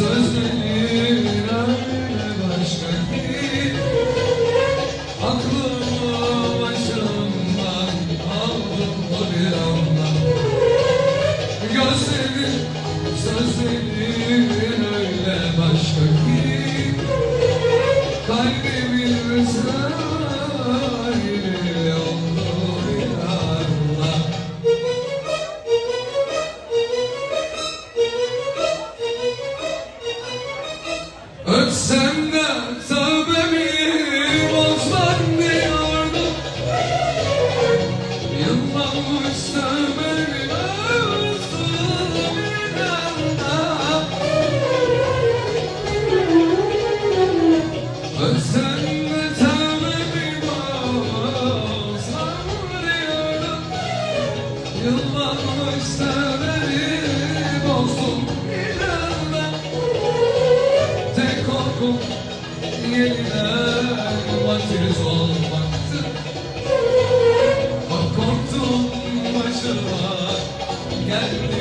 Sözlerim. Sen de sebebim olsan diyordum Yıllanmış sebebim Sen de sebebim olsan diyordum Yıllanmış sebebim yeniden vatiz olmaktı Bak korktum başıma geldi